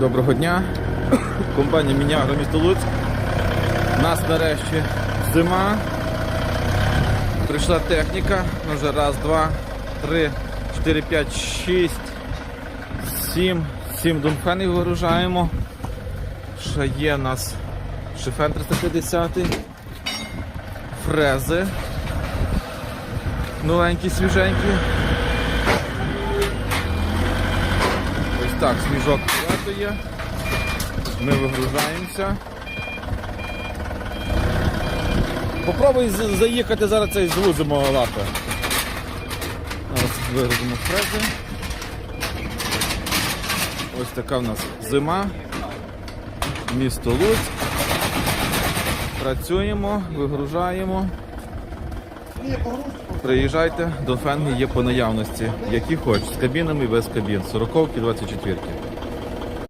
Доброго дня. Компанія Мінягро місто Луцьк. У нас нарешті зима. Прийшла техніка. Вже раз, два, три, чотири, п'ять, шість, сім. Сім дунфенів вигружаємо. Ще є у нас шифен 350, фрези. Новенькі, свіженькі. Ось так, сніжок є. Ми вигружаємося. Попробуй заїхати зараз цей звузимо лапи. Зараз вигрузимо фрези. Ось така в нас зима. Місто Луцьк. Працюємо, вигружаємо. Приїжджайте, до фенги є по наявності, які хоч, з кабінами без кабін, 40 24.